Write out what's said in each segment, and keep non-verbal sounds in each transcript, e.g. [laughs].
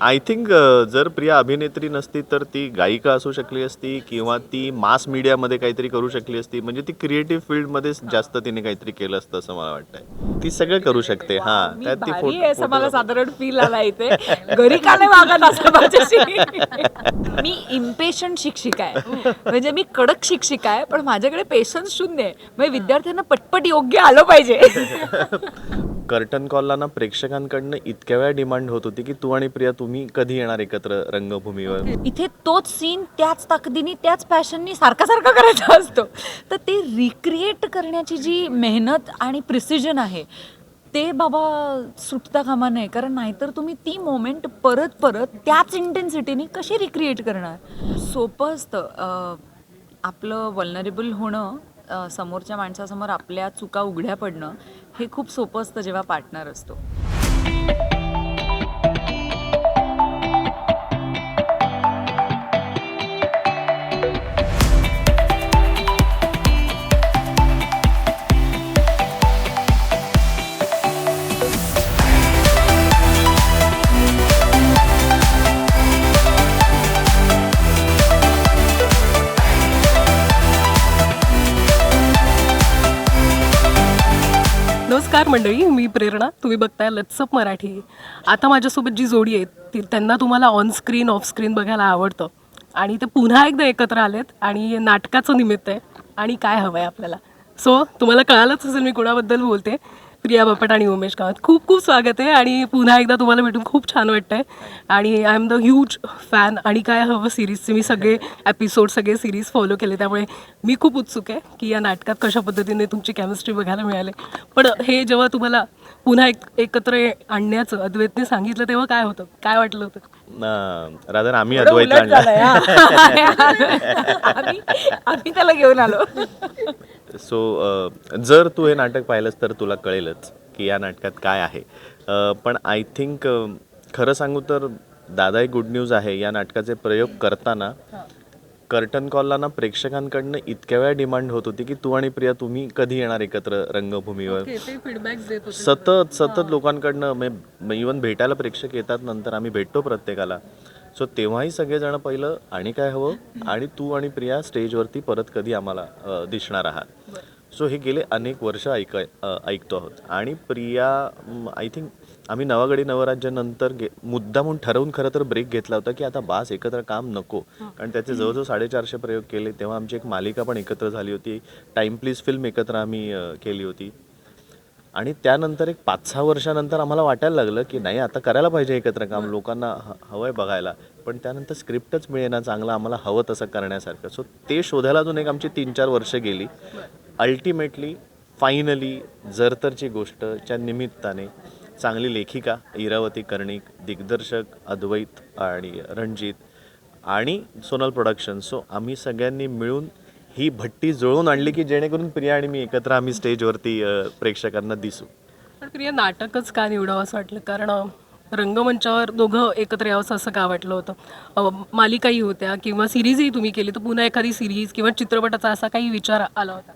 I think जर प्रिया अभिनेत्री नसती तर ती गायिका असू शकली असती किंवा ती मास मीडियामध्ये काहीतरी करू शकली असती. म्हणजे ती क्रिएटिव्ह फील्डमध्येच जास्त तिने काहीतरी केलं असतं असं मला वाटतंय. ती सगळं करू शकते. हा मी त्यात ती असं मला फोटो साधारण फील आला इथे. [laughs] घरी का नाही वागत असं माझ्याशी? [laughs] मी इम्पेशंट शिक्षिका आहे. म्हणजे मी कडक शिक्षिका आहे पण माझ्याकडे पेशन्स शून्य आहे. म्हणजे विद्यार्थ्यांना पटपट योग्य आलं पाहिजे. [laughs] कर्टन कॉलला ना प्रेक्षकांकडनं इतक्या वेळा डिमांड होत होती की तू आणि प्रिया तुम्ही कधी येणार एकत्र रंगभूमीवर? इथे तोच सीन त्याच ताकदीने त्याच पॅशननी सारखा सारखा करायचा असतो. तर ते रिक्रिएट करण्याची जी मेहनत आणि प्रिसिजन आहे ते बाबा सुटता कामा नये. कारण नाहीतर तुम्ही ती मोमेंट परत परत त्याच इंटेन्सिटीने कशी रिक्रिएट करणार? सोपं असतं. आपलं वल्नरेबल होणं समोरच्या माणसासमोर आपल्या चुका उघड्या पडणं हे खूप सोपं असतं जेव्हा पार्टनर असतो. मंडळी मी प्रेरणा तुम्ही बघताय लत्सप मराठी. आता माझ्यासोबत जी जोडी आहे ती त्यांना तुम्हाला ऑन स्क्रीन ऑफ स्क्रीन बघायला आवडतं. आणि ते पुन्हा एकदा एकत्र आलेत आणि नाटकाचं निमित्त आहे. आणि काय हवं आहे आपल्याला? सो तुम्हाला कळालंच असेल मी कुणाबद्दल बोलते. प्रिया बापट आणि उमेश कामत खूप खूप स्वागत आहे आणि पुन्हा एकदा तुम्हाला भेटून खूप छान वाटतंय. आणि I am the huge fan आणि काय हवं सिरीजचे मी सगळे एपिसोड सगळे सिरीज फॉलो केले. त्यामुळे मी खूप उत्सुक आहे की या नाटकात कशा पद्धतीने तुमची केमिस्ट्री बघायला मिळाले. पण हे जेव्हा तुम्हाला पुन्हा एक एकत्र आणण्याचं अद्वैतने सांगितलं तेव्हा काय होतं? काय वाटलं होतं? रादर आम्ही अद्वैत आम्ही त्याला घेऊन आलो. सो जर तू हे नाटक पाहिलंस तर तुला कळेलच की या नाटकात काय आहे. पण आय थिंक खरं सांगू तर दादा एक गुड न्यूज आहे. या नाटकाचे प्रयोग करताना कर्टन कॉलला ना प्रेक्षकांकडनं इतक्या वेळा डिमांड होत होती की तू आणि प्रिया तुम्ही कधी येणार एकत्र रंगभूमीवर? सतत सतत. लोकांकडनं इवन भेटायला प्रेक्षक येतात नंतर आम्ही भेटतो प्रत्येकाला. सो तेव्हाही सगळेजण पहिलं आणि काय हवं? आणि तू आणि प्रिया स्टेजवरती परत कधी आम्हाला दिसणार आहात? सो हे गेले अनेक वर्ष ऐक ऐकतो आहोत. आणि प्रिया आय थिंक आम्ही नवागडी नवराज्यानंतर गे मुद्दामून ठरवून खरं तर ब्रेक घेतला होता की आता बास एकत्र काम नको. कारण त्याचे जवळजवळ साडेचारशे प्रयोग केले. तेव्हा आमची एक मालिका पण एकत्र झाली होती. टाइम प्लीज फिल्म एकत्र आम्ही केली होती. आणि त्यानंतर एक पाच सहा वर्षानंतर आम्हाला वाटायला लागलं की नाही आता करायला पाहिजे एकत्र काम. लोकांना ह- हवंय बघायला. पण त्यानंतर स्क्रिप्टच मिळेना चांगलं आम्हाला हवं तसं करण्यासारखं. सो ते शोधायला अजून एक आमची तीन चार वर्ष गेली. अल्टिमेटली फायनली जरतरची गोष्टच्या निमित्ताने चांगली लेखिका इरावती कर्णिक दिग्दर्शक अद्वैत आणि रणजित आणि सोनल प्रोडक्शन सो आम्ही सगळ्यांनी मिळून ही भट्टी जुळवून आणली की जेणेकरून प्रिया आणि मी एकत्र आम्ही स्टेजवरती प्रेक्षकांना दिसू. पण प्रिया नाटकच का निवडावं असं वाटलं? कारण रंगमंचावर दोघं एकत्र यावंसं असं का वाटलं होतं? मालिकाही होत्या किंवा सिरीजही तुम्ही केली तर पुन्हा एखादी सिरीज किंवा चित्रपटाचा असा काही विचार आला होता?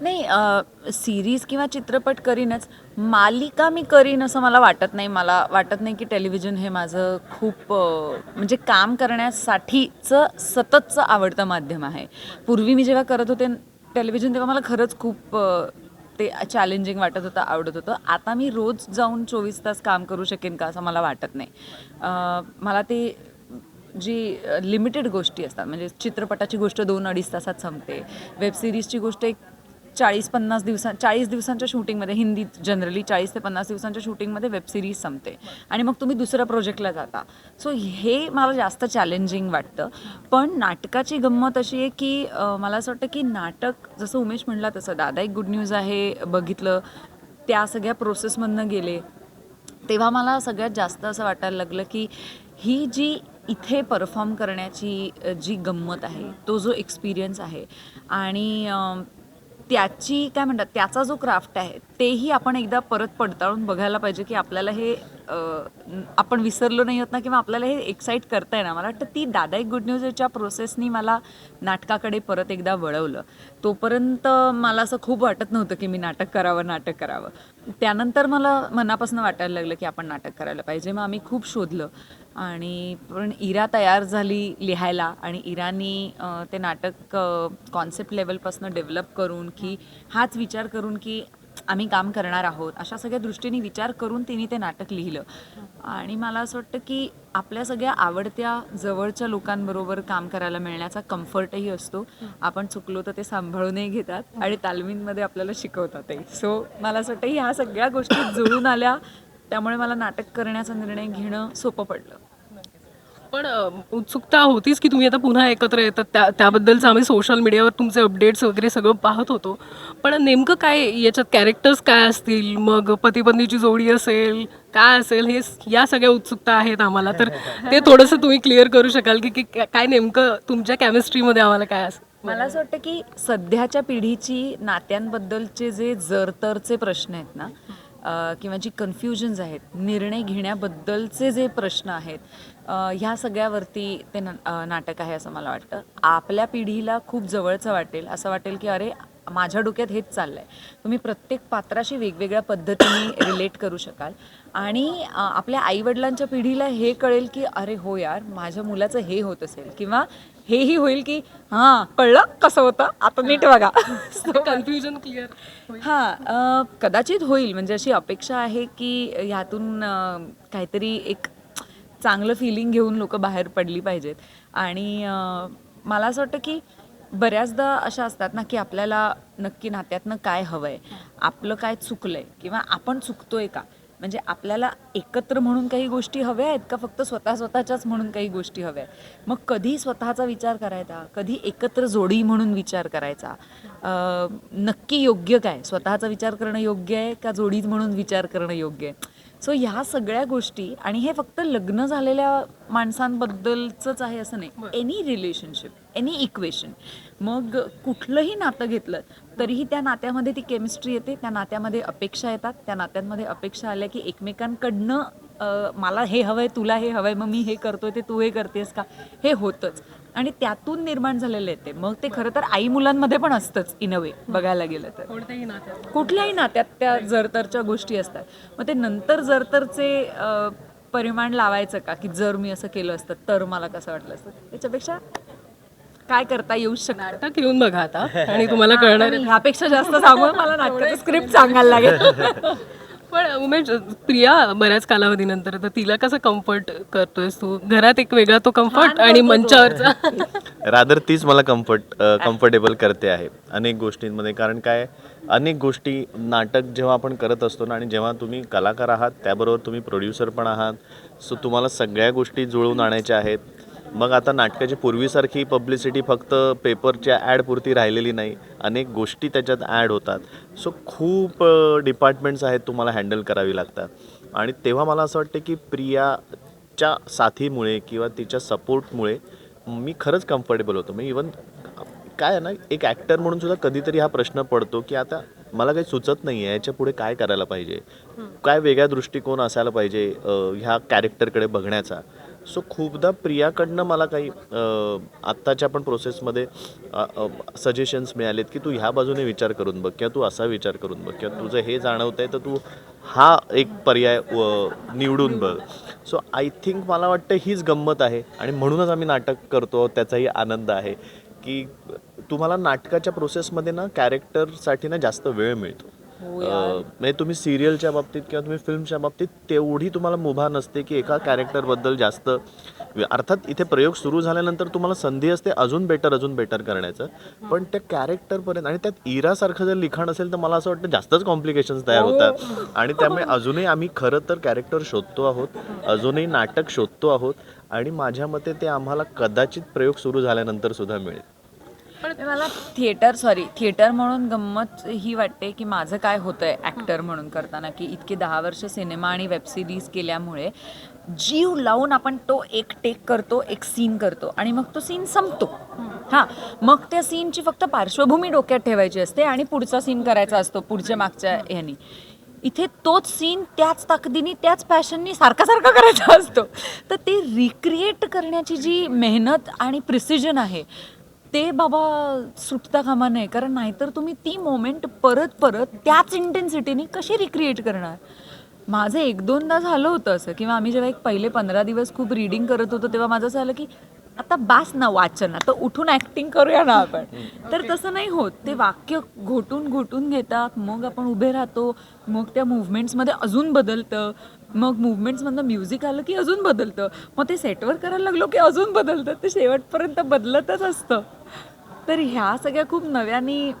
नाही सिरीज किंवा चित्रपट करीनच. मालिका मी करीन असं मला वाटत नाही. मला वाटत नाही की टेलिव्हिजन हे माझं खूप म्हणजे काम करण्यासाठीचं सततचं आवडतं माध्यम आहे. पूर्वी मी जेव्हा करत होते टेलिव्हिजन तेव्हा मला खरंच खूप ते चॅलेंजिंग वाटत होतं आवडत होतं. आता मी रोज जाऊन चोवीस तास काम करू शकेन का असं मला वाटत नाही. मला ते जी लिमिटेड गोष्टी असतात म्हणजे चित्रपटाची गोष्ट दोन अडीच तासात संपते. वेब सिरीजची गोष्ट एक चाळीस पन्नास दिवसां चाळीस दिवसांच्या शूटिंगमध्ये हिंदीत जनरली चाळीस ते पन्नास दिवसांच्या शूटिंगमध्ये वेब सिरीज संपते. आणि मग तुम्ही दुसऱ्या प्रोजेक्टला जाता. सो हे मला जास्त चॅलेंजिंग वाटतं. पण नाटकाची गंमत अशी आहे की मला असं वाटतं की नाटक जसं उमेश म्हणला तसं दादा एक गुड न्यूज आहे बघितलं त्या सगळ्या प्रोसेसमधनं गेले. तेव्हा मला सगळ्यात जास्त असं वाटायला लागलं की ही जी इथे परफॉर्म करण्याची जी गंमत आहे तो जो एक्सपिरियन्स आहे. आणि त्याची काय म्हणतात त्याचा जो क्राफ्ट आहे तेही आपण एकदा परत पडताळून बघायला पाहिजे की आपल्याला हे आपण विसरलो नाही होत ना किंवा आपल्याला हे एक्साईट करताय ना मला वाटतं ती दादा एक गुड न्यूजच्या प्रोसेसनी मला नाटकाकडे परत एकदा वळवलं. तोपर्यंत मला असं खूप वाटत नव्हतं की मी नाटक करावं नाटक करावं. त्यानंतर मला मनापासून वाटायला लागलं की आपण नाटक करायला पाहिजे. मग आम्ही खूप शोधलं. आणि पण इरा तयार झाली लिहायला आणि इरानी ते नाटक कॉन्सेप्ट लेवलपासून डेव्हलप करून की हाच विचार करून की आम्ही काम करणार आहोत अशा सगळ्या दृष्टीने विचार करून तिने ते नाटक लिहिलं. आणि मला असं वाटतं की आपल्या सगळ्या आवडत्या जवळच्या लोकांबरोबर काम करायला मिळण्याचा कम्फर्टही असतो. आपण चुकलो तर ते सांभाळूनही घेतात आणि तालमींमध्ये आपल्याला शिकवतातही सो मला असं वाटतं ह्या सगळ्या गोष्टी जुळून आल्या त्यामुळे मला नाटक करण्याचा निर्णय घेणं सोपं पडलं. पण उत्सुकता होतीच की तुम्ही आता पुन्हा एकत्र येतात त्या त्याबद्दलचं आम्ही सोशल मीडियावर तुमचे अपडेट्स वगैरे सगळं पाहत होतो. पण नेमकं काय याच्यात कॅरेक्टर्स काय असतील? मग पतीपत्नीची जोडी असेल काय असेल? हे या सगळ्या उत्सुकता आहेत आम्हाला. तर ते थोडंसं तुम्ही क्लिअर करू शकाल की काय नेमकं तुमच्या केमिस्ट्रीमध्ये आम्हाला काय असेल? मला असं वाटतं की सध्याच्या पिढीची नात्यांबद्दलचे जे जरतरचे प्रश्न आहेत ना किंवा जी कन्फ्युजन्स आहेत निर्णय घेण्याबद्दलचे जे प्रश्न आहेत ह्या सगळ्यावरती ते नाटक आहे असं मला वाटतं. आपल्या पिढीला खूप जवळचं वाटेल असं वाटेल की अरे माझ्या डोक्यात हेच चाललं आहे तुम्ही प्रत्येक पात्राशी वेगवेगळ्या पद्धतीने रिलेट करू शकाल. आणि आपल्या आईवडिलांच्या पिढीला हे कळेल की अरे हो यार माझ्या मुलाचं हे होत असेल. किंवा हेही होईल की हां कळलं कसं होतं? आता नीट बघा. [laughs] कन्फ्युजन क्लिअर हां कदाचित होईल. म्हणजे अशी अपेक्षा आहे की ह्यातून काहीतरी एक चांगलं फिलिंग घेऊन लोक बाहेर पडली पाहिजेत. आणि मला असं वाटतं की बऱ्याचदा अशा असतात ना की आपल्याला नक्की नात्यातनं काय हवं आहे आपलं काय चुकलं आहे किंवा आपण चुकतोय का? म्हणजे आपल्याला एकत्र म्हणून काही गोष्टी हव्या आहेत का फक्त स्वतः स्वतःच्याच म्हणून काही गोष्टी हव्या आहेत? मग कधी स्वतःचा विचार करायचा? कधी एकत्र जोडी म्हणून विचार करायचा? नक्की योग्य काय? स्वतःचा विचार करणं योग्य आहे का जोडी म्हणून विचार करणं योग्य आहे? सो ह्या सगळ्या गोष्टी आणि हे फक्त लग्न झालेल्या माणसांबद्दलचंच आहे असं नाही. एनी रिलेशनशिप एनी इक्वेशन मग कुठलंही नातं घेतलं तरीही त्या नात्यामध्ये ती केमिस्ट्री येते त्या नात्यामध्ये अपेक्षा येतात त्या नात्यांमध्ये अपेक्षा आल्या की एकमेकांकडनं मला हे हवंय तुला हे हवंय मग मी हे करतोय ते तू हे करतेस का? हे होतंच. आणि त्यातून निर्माण झालेलं येते मग ते खरं तर आई मुलांमध्ये पण असतंच इन अ वे बघायला गेलं तर. कुठल्याही नात्यात त्या जरतरच्या गोष्टी असतात. मग ते नंतर जरतरचे परिमाण लावायचं का? की जर मी असं केलं असतं तर मला कसं वाटलं असतं? त्याच्यापेक्षा काय करता येऊ शकणार नाटक येऊन बघा आता. आणि तुम्हाला कळणार आहे. ह्यापेक्षा जास्त सांगून मला नाटकाचं स्क्रिप्ट सांगायला लागेल. [laughs] पण उमेश प्रिया बऱ्याच कालावधीनंतर तर तिला कसं कम्फर्ट करतोयस तू? घरात एक वेगळा तो कम्फर्ट आणि मंचावरचा. [laughs] रादर तीच मला कम्फर्ट कम्फर्टेबल करते आहे अनेक गोष्टींमध्ये. कारण काय अनेक गोष्टी नाटक जेव्हा आपण करत असतो ना आणि जेव्हा तुम्ही कलाकार आहात त्याबरोबर तुम्ही प्रोड्युसर पण आहात. सो तुम्हाला सगळ्या गोष्टी जुळवून आणायच्या आहेत. मग आता नाटकाची पूर्वीसारखी पब्लिसिटी फक्त पेपरच्या ॲडपुरती राहिलेली नाही. अनेक गोष्टी त्याच्यात ॲड होतात. सो खूप डिपार्टमेंट्स आहेत तुम्हाला हँडल करावी लागतात. आणि तेव्हा मला असं वाटतं की प्रियाच्या साथीमुळे किंवा तिच्या सपोर्टमुळे मी खरंच कम्फर्टेबल होतो. मी इवन काय आहे ना एक ॲक्टर म्हणून सुद्धा कधीतरी हा प्रश्न पडतो की आता मला काही सुचत नाही आहे याच्यापुढे काय करायला पाहिजे? काय वेगळा दृष्टिकोन असायला पाहिजे ह्या कॅरेक्टरकडे बघण्याचा? सो खूपदा प्रियाकडनं मला काही आत्ताच्या पण प्रोसेसमध्ये सजेशन्स मिळालेत की तू ह्या बाजूने विचार करून बघ किंवा तू असा विचार करून बघ किंवा तुझं हे जाणवत आहे तर तू हा एक पर्याय निवडून बघ. सो आय थिंक मला वाटतं हीच गंमत आहे. आणि म्हणूनच आम्ही नाटक करतो त्याचाही आनंद आहे की तुम्हाला नाटकाच्या प्रोसेसमध्ये ना कॅरेक्टरसाठी ना जास्त वेळ मिळतो. म्हणजे तुम्ही सिरियलच्या बाबतीत किंवा तुम्ही फिल्मच्या बाबतीत तेवढी तुम्हाला मुभा नसते की एका कॅरेक्टरबद्दल जास्त अर्थात इथे प्रयोग सुरू झाल्यानंतर तुम्हाला संधी असते अजून बेटर अजून बेटर करण्याचं. पण त्या कॅरेक्टरपर्यंत आणि त्यात इरासारखं जर लिखाण असेल तर मला असं वाटतं जास्तच कॉम्प्लिकेशन्स तयार होतात. आणि त्यामुळे अजूनही आम्ही खरं तर कॅरेक्टर शोधतो आहोत अजूनही नाटक शोधतो आहोत आणि माझ्या मते ते आम्हाला कदाचित प्रयोग सुरू झाल्यानंतर सुद्धा मिळेल. मला थिएटर सॉरी थिएटर म्हणून गंमत ही वाटते की माझं काय होतंय ॲक्टर म्हणून करताना की इतके दहा वर्ष सिनेमा आणि वेब सिरीज केल्यामुळे जीव लावून आपण तो एक टेक करतो एक सीन करतो आणि मग तो सीन संपतो. हां. मग त्या सीनची फक्त पार्श्वभूमी डोक्यात ठेवायची असते आणि पुढचा सीन करायचा असतो पुढच्या मागच्या ह्यानी. इथे तोच सीन त्याच ताकदीने त्याच पॅशननी सारखा सारखा करायचा असतो. तर ते रिक्रिएट करण्याची जी मेहनत आणि प्रिसिजन आहे ते बाबा सुटता कामा नये. कारण नाहीतर तुम्ही ती मोमेंट परत परत त्याच इंटेन्सिटीने कशी रिक्रिएट करणार? माझं एक दोनदा झालं होतं असं. किंवा आम्ही जेव्हा एक पहिले पंधरा दिवस खूप रीडिंग करत होतो तेव्हा माझं असं झालं की आता बास ना वाचन आता उठून ऍक्टिंग करूया ना आपण. तर तसं नाही होत. ते वाक्य घोटून घोटून घेतात. मग आपण उभे राहतो. मग त्या मुवमेंट्समध्ये अजून बदलतं. मग मुवमेंट्समधनं म्युझिक आलं की अजून बदलतं. मग ते सेटवर करायला लागलो की अजून बदलतं. ते शेवटपर्यंत बदलतच असतं. तर ह्या सगळ्या खूप नव्याने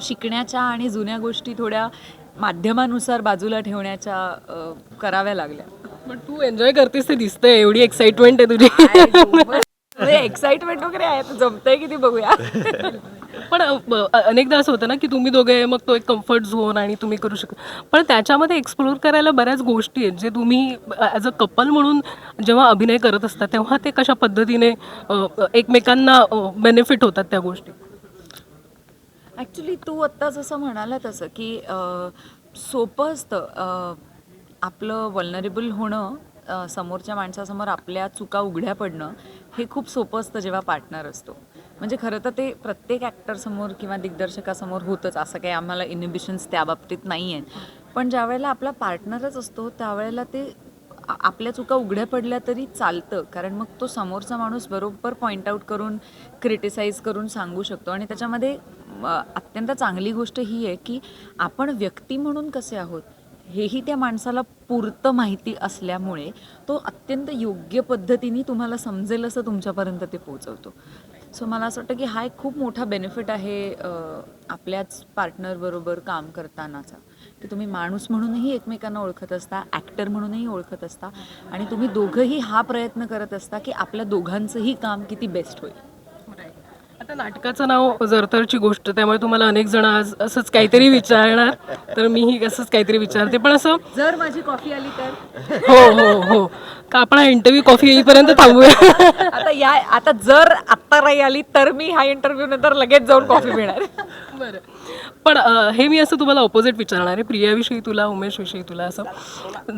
शिकण्याच्या आणि जुन्या गोष्टी थोड्या माध्यमानुसार बाजूला ठेवण्याच्या कराव्या लागल्या. पण तू एन्जॉय करतेस ते दिसतंय. एवढी एक्साइटमेंट आहे तुझी. एक्साइटमेंट वगैरे आहे. जमतंय किती बघूया. [laughs] पण ब- अनेकदा असं होतं ना की तुम्ही दोघे मग तो एक कम्फर्ट झोन आणि तुम्ही करू शकता. पण त्याच्यामध्ये एक्सप्लोर करायला बऱ्याच गोष्टी आहेत जे तुम्ही ॲज अ कपल म्हणून जेव्हा अभिनय करत असता तेव्हा ते कशा पद्धतीने एकमेकांना बेनिफिट होतात त्या गोष्टी? ॲक्च्युली तू आत्ता जसं म्हणाला तसं की सोपं असतं आपलं वल्नरेबल होणं समोरच्या माणसासमोर आपल्या चुका उघड्या पडणं हे खूप सोपं असतं जेव्हा पार्टनर असतो. म्हणजे खरं तर ते प्रत्येक ॲक्टरसमोर किंवा दिग्दर्शकासमोर होतंच. असं काही आम्हाला इनिबिशन्स त्या बाबतीत नाही आहेत पण ज्या वेळेला आपला पार्टनरच असतो त्यावेळेला ते आपल्या चुका उघड्या पडल्या तरी चालतं. कारण मग तो समोरचा माणूस बरोबर पॉईंट आऊट करून क्रिटिसाइज करून सांगू शकतो. आणि त्याच्यामध्ये अत्यंत चांगली गोष्ट ही आहे की आपण व्यक्ती म्हणून कसे आहोत हेही त्या माणसाला पुरतं माहिती असल्यामुळे तो अत्यंत योग्य पद्धतीने तुम्हाला समजेल असं तुमच्यापर्यंत ते पोचवतो सो मला असं वाटतं की हा एक खूप मोठा बेनिफिट आहे आपल्याच पार्टनरबरोबर काम करतानाचा. की तुम्ही माणूस म्हणूनही एकमेकांना ओळखत असता ॲक्टर म्हणूनही ओळखत असता आणि तुम्ही दोघंही हा प्रयत्न करत असता की आपल्या दोघांचंही काम किती बेस्ट होईल. नाटकाचं नाव जरतरची गोष्ट त्यामुळे तुम्हाला अनेक जण आज असंच काहीतरी विचारणार. तर मीही असंच काहीतरी विचारते. पण असं जर माझी कॉफी आली तर? हो हो हो. का आपण इंटरव्ह्यू कॉफी येईपर्यंत थांबूया? आता या आता जर आत्ता नाही आली तर मी हा इंटरव्ह्यू नंतर लगेच जाऊन कॉफी पिणार. बरं. पण अ, हे मी असं तुम्हाला ऑपोजिट विचारणार आहे. प्रियाविषयी तुला उमेशविषयी तुला असं.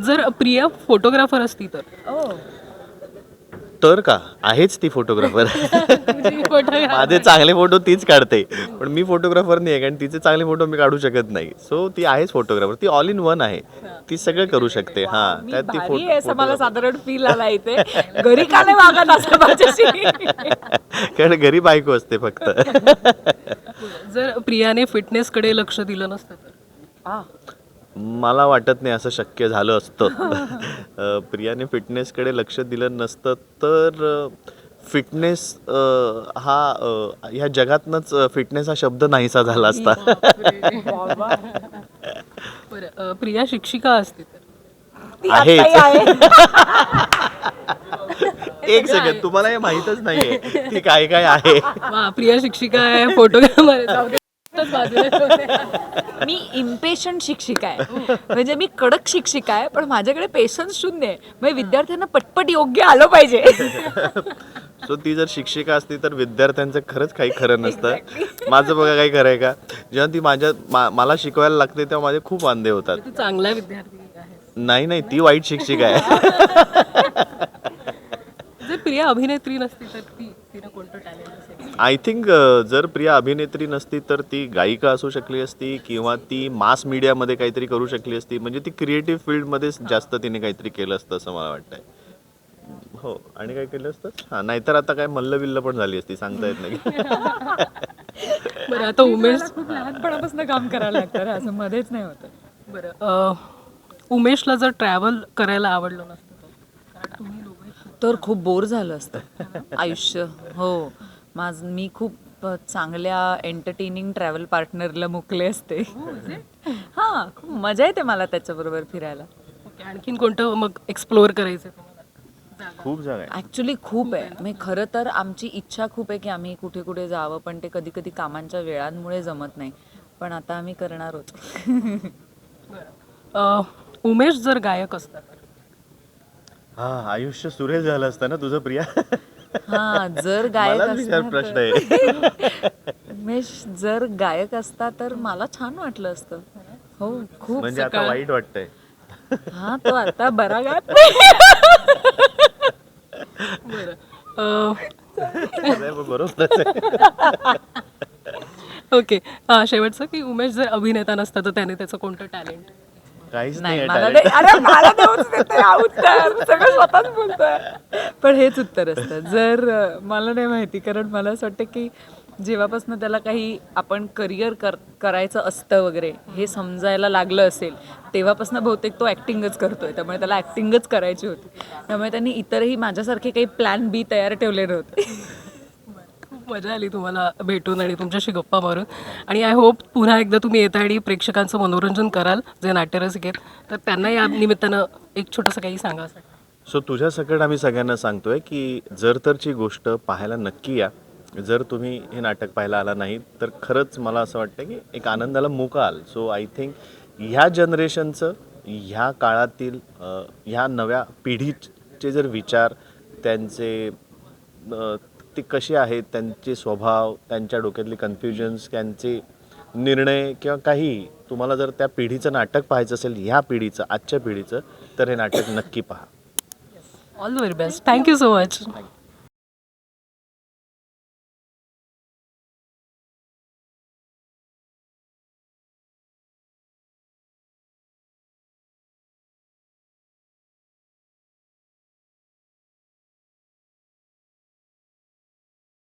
जर प्रिया फोटोग्राफर असती तर? ओ तर का? आहेच ती फोटोग्राफर [laughs] माझे चांगले फोटो तीच काढते. पण मी फोटोग्राफर नाही आहे कारण तिचे चांगले फोटो मी काढू शकत नाही. सो ती आहेच फोटोग्राफर ती ऑल इन वन आहे. ती सगळं करू शकते. हा त्यात ती भारी आहे असं फोटो मला साधारण फील आला इथे. घरी का नाही वागत असं माझ्याशी? [laughs] कारण घरी बायको असते फक्त. [laughs] जर प्रियाने फिटनेसकडे लक्ष दिलं नसतं तर? आ, मला वाटत नाही असं शक्य झालं असतं. [laughs] प्रियाने फिटनेसकडे लक्ष दिलं नसतं तर फिटनेस हा ह्या जगातनंच फिटनेस हा शब्द नाहीसा झाला असता. [laughs] बरं प्रिया शिक्षिका असती तर? आहे. [laughs] एक सेकंड तुम्हाला हे माहीतच नाहीये ती काय काय आहे प्रिया शिक्षिका आहे फोटोग्राफर मी इम्पेशंट शिक्षिका आहे. म्हणजे मी कडक शिक्षिका आहे पण माझ्याकडे पेशन्स शून्य आहे. म्हणजे विद्यार्थ्यांना पटपट योग्य आलं पाहिजे. [laughs] सो ती जर शिक्षिका असती तर विद्यार्थ्यांचं खरंच काही खरं नसतं. [laughs] माझं बघा काही खरं आहे का? जेव्हा ती माझ्या मा- मला शिकवायला लागते तेव्हा माझे खूप वांदे होतात. तू चांगला विद्यार्थी नाही नाही ती वाईट शिक्षिका आहे. [laughs] जर प्रिया अभिनेत्री नसती तर ती तिनं कोणतं टॅलेंट आय थिंक जर प्रिया अभिनेत्री नसती तर ती गायिका असू शकली असती किंवा ती मास मीडियामध्ये काहीतरी करू शकली असती. म्हणजे ती क्रिएटिव्ह फील्डमध्येच जास्त तिने काहीतरी केलं असतं असं मला वाटतंय. हो आणि काय केलं असतं? हा नाहीतर आता काय मल्लविल्ल पण झाली असती सांगता येत नाही. [laughs] बरं आता उमेश खूप लहानपणापासून काम करायला लागतं असं मध्येच नाही होतं. बरं उमेशला जर ट्रॅव्हल करायला आवडलं नसतं तर? खूप बोर झालं असतं. आयुष्य हो. माझ मी खूप चांगल्या एंटरटेनिंग ट्रॅव्हल पार्टनरला मुकले असते. [laughs] हां खूप मजा येते मला त्याच्याबरोबर फिरायला. ओके आणखीन कोणतं मग एक्सप्लोअर करायचं? तुम्हाला खूप जागा आहे. ॲक्च्युली खूप आहे. म्हणजे खरं तर आमची इच्छा खूप आहे की आम्ही कुठे कुठे जावं पण ते कधी कधी कामांच्या वेळांमुळे जमत नाही. पण आता आम्ही करणार होतो अ, उमेश जर गायक असता तर? हा आयुष्य सुरेश झालं असतं ना तुझं प्रिया? [laughs] हा जर [laughs] गायक मलाच विचार असणार प्रश्न तर- आहे. [laughs] उमेश जर गायक असता तर मला छान वाटलं असतं. हो खूप म्हणजे आता वाईट वाटतंय. हा तो आता बरा गात. [laughs] बरं. अ, नाही, पण बरोबरच आहे. ओके. शेवटचं की उमेश जर अभिनेता नसता तर त्याने त्याचं कोणतं टॅलेंट? काहीच नाही आहे मला. नाही अरे मला देऊच देत नाही हा उत्तर. सगळं स्वतःच बोलतोय. पण हेच उत्तर असतं. जर अं, मला नाही माहिती कारण मला असं वाटतं की जेव्हापासून त्याला काही आपण करिअर कर करायचं असतं वगैरे हे समजायला लागलं असेल तेव्हापासून बहुतेक तो ॲक्टिंगच करतोय. त्यामुळे त्याला ॲक्टिंगच करायची होती. त्यामुळे त्यांनी इतरही माझ्यासारखे काही प्लॅन बी तयार ठेवले नव्हते. खूप मजा आली तुम्हाला भेटून आणि तुमच्याशी गप्पा मारून. आणि आय होप पुन्हा एकदा तुम्ही येता आणि प्रेक्षकांचं मनोरंजन कराल जे नाट्यरसिक आहेत. तर त्यांना या निमित्तानं एक छोटंसं काही सांगा असं. सो तुझ्या सकट आम्ही सगळ्यांना सांगतोय की जर तरची गोष्ट पाहायला नक्की या. जर तुम्ही हे नाटक पाहायला आला नाही तर खरंच मला असं वाटतं की एक आनंदाला मुकाल सो आय थिंक ह्या जनरेशनचं ह्या काळातील ह्या नव्या पिढीचे जर विचार त्यांचे ते कसे आहेत त्यांचे स्वभाव त्यांच्या डोक्यातले कन्फ्युजन्स त्यांचे निर्णय किंवा काही तुम्हाला जर त्या पिढीचं नाटक पाहायचं असेल ह्या पिढीचं आजच्या पिढीचं तर हे नाटक नक्की पहा. All the very best thank you so much